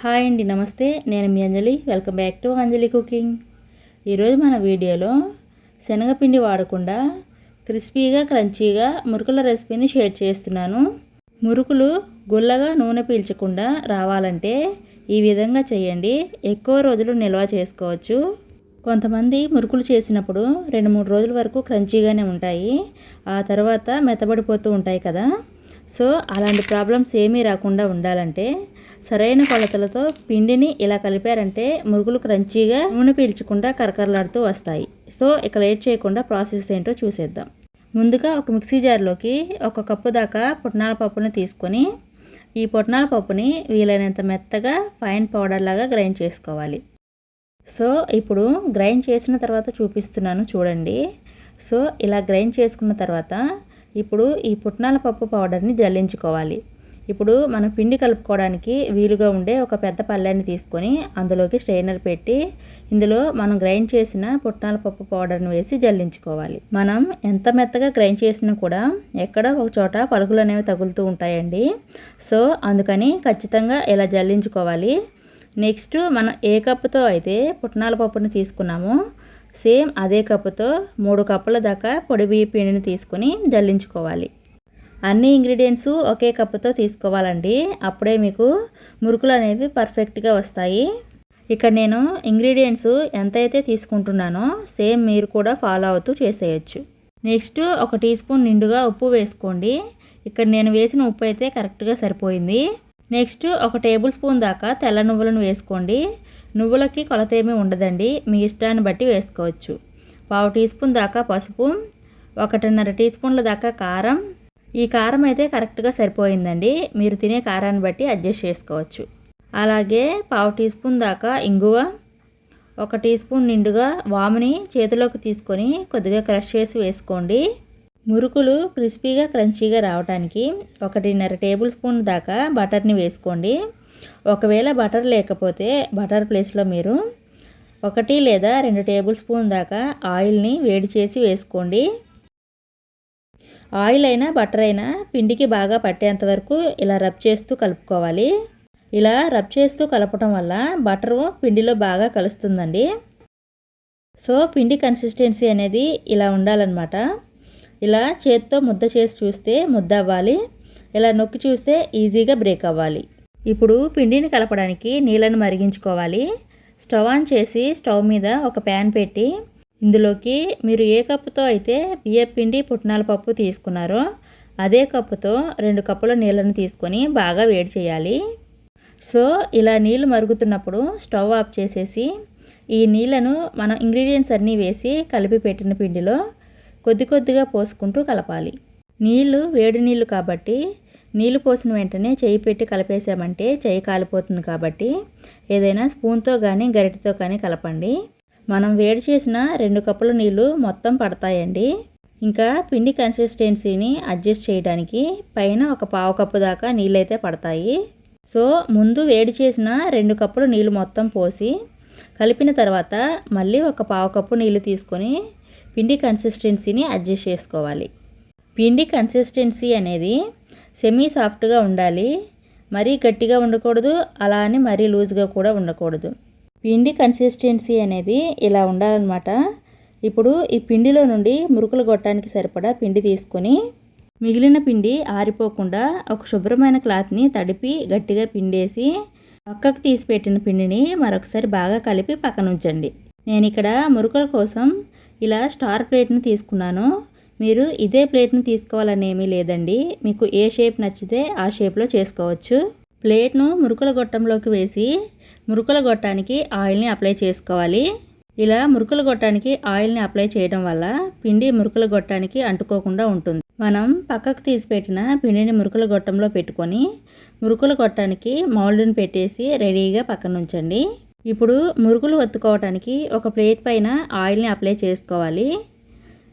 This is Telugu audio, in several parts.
హాయ్ అండి నమస్తే. నేను మీ Anjali. Welcome back to Anjali cooking. ఈరోజు మన వీడియోలో శనగపిండి వాడకుండా క్రిస్పీగా క్రంచీగా మురుకుల రెసిపీని షేర్ చేస్తున్నాను. మురుకులు గుల్లగా నూనె పీల్చకుండా రావాలంటే ఈ విధంగా చేయండి. ఎక్కువ రోజులు నిల్వ చేసుకోవచ్చు. కొంతమంది మురుకులు చేసినప్పుడు రెండు మూడు రోజుల వరకు క్రంచీగానే ఉంటాయి. ఆ తర్వాత మెత్తబడిపోతూ ఉంటాయి కదా. సో అలాంటి ప్రాబ్లమ్స్ ఏమీ రాకుండా ఉండాలంటే సరైన కొలతలతో పిండిని ఇలా కలిపారంటే మురుగులు క్రంచీగా నూనె పీల్చకుండా కరకరలాడుతూ వస్తాయి. సో ఇక లేట్ చేయకుండా ప్రాసెస్ ఏంటో చూసేద్దాం. ముందుగా ఒక మిక్సీ జార్లోకి ఒక కప్పు దాకా పుట్నాల పప్పుని తీసుకొని ఈ పుట్నాల పప్పుని వీలైనంత మెత్తగా ఫైన్ పౌడర్ లాగా గ్రైండ్ చేసుకోవాలి. సో ఇప్పుడు గ్రైండ్ చేసిన తర్వాత చూపిస్తున్నాను చూడండి. సో ఇలా గ్రైండ్ చేసుకున్న తర్వాత ఇప్పుడు ఈ పుట్నాల పప్పు పౌడర్ని జల్లించుకోవాలి. ఇప్పుడు మనం పిండి కలుపుకోవడానికి వీలుగా ఉండే ఒక పెద్ద పళ్ళాన్ని తీసుకొని అందులోకి స్ట్రైనర్ పెట్టి ఇందులో మనం గ్రైండ్ చేసిన పుట్నాల పప్పు పౌడర్ని వేసి జల్లించుకోవాలి. మనం ఎంత మెత్తగా గ్రైండ్ చేసినా కూడా ఎక్కడ ఒక చోట పలుకులు అనేవి తగులుతూ ఉంటాయండి. సో అందుకని ఖచ్చితంగా ఇలా జల్లించుకోవాలి. నెక్స్ట్ మనం ఏ కప్పుతో అయితే పుట్నాల పప్పుని తీసుకున్నామో సేమ్ అదే కప్పుతో మూడు కప్పుల దాకా పొడి బియ్య పిండిని తీసుకొని జల్లించుకోవాలి. అన్ని ఇంగ్రీడియంట్స్ ఒకే కప్పుతో తీసుకోవాలండి. అప్పుడే మీకు మురుకులు అనేవి పర్ఫెక్ట్గా వస్తాయి. ఇక్కడ నేను ఇంగ్రీడియంట్స్ ఎంతైతే తీసుకుంటున్నానో సేమ్ మీరు కూడా ఫాలో అవుతూ చేసేయచ్చు. నెక్స్ట్ ఒక టీ స్పూన్ నిండుగా ఉప్పు వేసుకోండి. ఇక్కడ నేను వేసిన ఉప్పు అయితే కరెక్ట్గా సరిపోయింది. నెక్స్ట్ ఒక టేబుల్ స్పూన్ దాకా తెల్ల నువ్వులను వేసుకోండి. నువ్వులకి కొలత ఏమీ ఉండదండి. మీ ఇష్టాన్ని బట్టి వేసుకోవచ్చు. పావు టీ స్పూన్ దాకా పసుపు ఒకటిన్నర టీ స్పూన్ల దాకా కారం. ఈ కారం అయితే కరెక్ట్గా సరిపోయిందండి. మీరు తినే కారాన్ని బట్టి అడ్జస్ట్ చేసుకోవచ్చు. అలాగే పావు టీ స్పూన్ దాకా ఇంగువ ఒక టీ స్పూన్ నిండుగా వాముని చేతిలోకి తీసుకొని కొద్దిగా క్రష్ చేసి వేసుకోండి. మురుకులు క్రిస్పీగా క్రంచీగా రావడానికి ఒకటిన్నర టేబుల్ స్పూన్ దాకా బటర్ని వేసుకోండి. ఒకవేళ బటర్ లేకపోతే బటర్ ప్లేస్లో మీరు ఒకటి లేదా రెండు టేబుల్ స్పూన్ దాకా ఆయిల్ని వేడి చేసి వేసుకోండి. ఆయిల్ అయినా బటర్ అయినా పిండికి బాగా పట్టేంత వరకు ఇలా రబ్ చేస్తూ కలుపుకోవాలి. ఇలా రబ్ చేస్తూ కలపటం వల్ల బటరు పిండిలో బాగా కలుస్తుందండి. సో పిండి కన్సిస్టెన్సీ అనేది ఇలా ఉండాలన్నమాట. ఇలా చేత్తో ముద్ద చేసి చూస్తే ముద్ద అవ్వాలి ఇలా నొక్కి చూస్తే ఈజీగా బ్రేక్ అవ్వాలి. ఇప్పుడు పిండిని కలపడానికి నీళ్ళను మరిగించుకోవాలి. స్టవ్ ఆన్ చేసి స్టవ్ మీద ఒక ప్యాన్ పెట్టి ఇందులోకి మీరు ఏ కప్పుతో అయితే బియ్యం పిండి పుట్నాల పప్పు తీసుకున్నారో అదే కప్పుతో రెండు కప్పుల నీళ్ళను తీసుకొని బాగా వేడి చేయాలి. సో ఇలా నీళ్ళు మరుగుతున్నప్పుడు స్టవ్ ఆఫ్ చేసేసి ఈ నీళ్ళను మనం ఇంగ్రీడియంట్స్ అన్నీ వేసి కలిపి పెట్టిన పిండిలో కొద్ది కొద్దిగా పోసుకుంటూ కలపాలి. నీళ్ళు వేడి నీళ్ళు కాబట్టి నీళ్ళు పోసిన వెంటనే చేయి పెట్టి కలిపేసామంటే చేయి కాలిపోతుంది కాబట్టి ఏదైనా స్పూన్తో కానీ గరిటతో కానీ కలపండి. మనం వేడి చేసిన రెండు కప్పుల నీళ్ళు మొత్తం పడతాయండి. ఇంకా పిండి కన్సిస్టెన్సీని అడ్జస్ట్ చేయడానికి పైన ఒక పావు కప్పు దాకా నీళ్ళైతే పడతాయి. సో ముందు వేడి చేసిన రెండు కప్పులు నీళ్ళు మొత్తం పోసి కలిపిన తర్వాత మళ్ళీ ఒక పావు కప్పు నీళ్ళు తీసుకొని పిండి కన్సిస్టెన్సీని అడ్జస్ట్ చేసుకోవాలి. పిండి కన్సిస్టెన్సీ అనేది సెమీ సాఫ్ట్గా ఉండాలి. మరీ గట్టిగా ఉండకూడదు. అలా అని మరీ లూజ్గా కూడా ఉండకూడదు. పిండి కన్సిస్టెన్సీ అనేది ఇలా ఉండాలన్నమాట. ఇప్పుడు ఈ పిండిలో నుండి మురుకులు గొట్టానికి సరిపడా పిండి తీసుకొని మిగిలిన పిండి ఆరిపోకుండా ఒక శుభ్రమైన క్లాత్ని తడిపి గట్టిగా పిండేసి పక్కకు తీసి పెట్టిన పిండిని మరొకసారి బాగా కలిపి పక్కన ఉంచండి నేను ఇక్కడ మురుకుల కోసం ఇలా స్టార్ ప్లేట్ని తీసుకున్నాను. మీరు ఇదే ప్లేట్ని తీసుకోవాలని ఏమీ లేదండి. మీకు ఏ షేప్ నచ్చితే ఆ షేప్లో చేసుకోవచ్చు. ప్లేట్ను మురుకుల గొట్టంలోకి వేసి మురుకుల గొట్టానికి ఆయిల్ని అప్లై చేసుకోవాలి. ఇలా మురుకుల గొట్టానికి ఆయిల్ని అప్లై చేయడం వల్ల పిండి మురుకుల గొట్టానికి అంటుకోకుండా ఉంటుంది. మనం పక్కకు తీసి పెట్టిన పిండిని మురుకుల గొట్టంలో పెట్టుకొని మురుకుల గొట్టానికి మౌల్డ్ని పెట్టేసి రెడీగా పక్కన ఉంచండి. ఇప్పుడు మురుకులు ఒత్తుకోవటానికి ఒక ప్లేట్ పైన ఆయిల్ని అప్లై చేసుకోవాలి.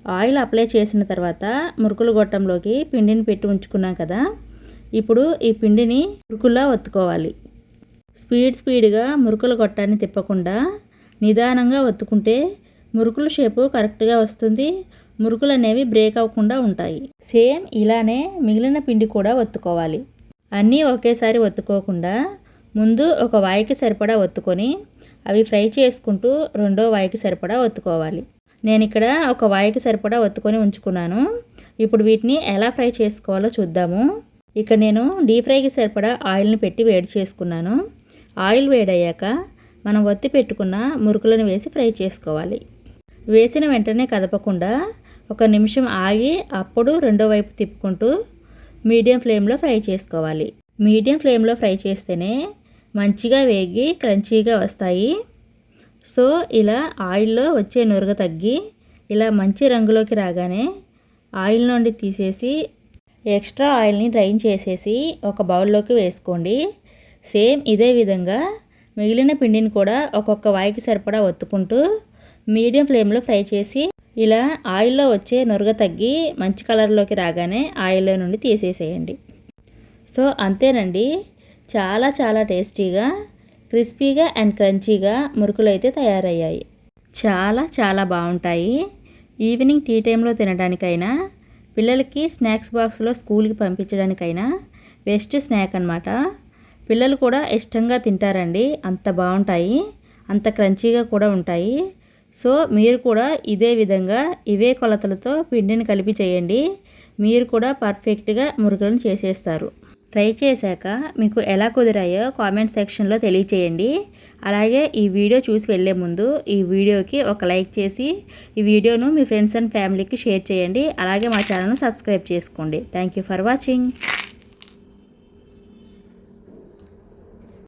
ఆయిల్ అప్లై చేసిన తర్వాత మురుకులు గొట్టంలోకి పిండిని పెట్టి ఉంచుకున్నాం కదా. ఇప్పుడు ఈ పిండిని మురుకుల్లా ఒత్తుకోవాలి. స్పీడ్ స్పీడ్గా మురుకుల గొట్టాన్ని తిప్పకుండా నిదానంగా ఒత్తుకుంటే మురుకుల షేపు కరెక్ట్గా వస్తుంది. మురుకులు అనేవి బ్రేక్ అవ్వకుండా ఉంటాయి. సేమ్ ఇలానే మిగిలిన పిండి కూడా ఒత్తుకోవాలి. అన్నీ ఒకేసారి ఒత్తుకోకుండా ముందు ఒక వాయికి సరిపడా ఒత్తుకొని అవి ఫ్రై చేసుకుంటూ రెండో వాయికి సరిపడా ఒత్తుకోవాలి. నేను ఇక్కడ ఒక వాయికి సరిపడా ఒత్తుకొని ఉంచుకున్నాను. ఇప్పుడు వీటిని ఎలా ఫ్రై చేసుకోవాలో చూద్దాము. ఇక నేను డీప్ ఫ్రైకి సరిపడా ఆయిల్ని పెట్టి వేడి చేసుకున్నాను. ఆయిల్ వేడయ్యాక మనం ఒత్తి పెట్టుకున్న మురుకులను వేసి ఫ్రై చేసుకోవాలి. వేసిన వెంటనే కదపకుండా ఒక నిమిషం ఆగి అప్పుడు రెండో వైపు తిప్పుకుంటూ మీడియం ఫ్లేమ్లో ఫ్రై చేసుకోవాలి. మీడియం ఫ్లేమ్లో ఫ్రై చేస్తేనే మంచిగా వేగి క్రంచీగా వస్తాయి. సో ఇలా ఆయిల్లో వచ్చే నురగ తగ్గి ఇలా మంచి రంగులోకి రాగానే ఆయిల్ నుండి తీసేసి ఎక్స్ట్రా ఆయిల్ని డ్రైన్ చేసేసి ఒక బౌల్లోకి వేసుకోండి. సేమ్ ఇదే విధంగా మిగిలిన పిండిని కూడా ఒక్కొక్క వాయికి సరిపడా ఒత్తుకుంటూ మీడియం ఫ్లేమ్లో ఫ్రై చేసి ఇలా ఆయిల్లో వచ్చే నురగ తగ్గి మంచి కలర్లోకి రాగానే ఆయిల్లో నుండి తీసేసేయండి. సో అంతేనండి. చాలా చాలా టేస్టీగా క్రిస్పీగా అండ్ క్రంచీగా మురుకులు అయితే తయారయ్యాయి. చాలా చాలా బాగుంటాయి. ఈవినింగ్ టీ టైంలో తినడానికైనా పిల్లలకి స్నాక్స్ బాక్స్లో స్కూల్కి పంపించడానికైనా బెస్ట్ స్నాక్ అనమాట పిల్లలు కూడా ఇష్టంగా తింటారండి. అంత బాగుంటాయి. అంత క్రంచీగా కూడా ఉంటాయి. సో మీరు కూడా ఇదే విధంగా ఇవే కొలతలతో పిండిని కలిపి చేయండి. మీరు కూడా పర్ఫెక్ట్గా మురుకులను చేసేస్తారు. ట్రై చేశాక మీకు ఎలా కుదిరాయో కామెంట్ సెక్షన్లో తెలియచేయండి. అలాగే ఈ వీడియో చూసి వెళ్ళే ముందు ఈ వీడియోకి ఒక లైక్ చేసి ఈ వీడియోను మీ ఫ్రెండ్స్ అండ్ ఫ్యామిలీకి షేర్ చేయండి. అలాగే మా ఛానల్ను సబ్స్క్రైబ్ చేసుకోండి. Thank you for watching.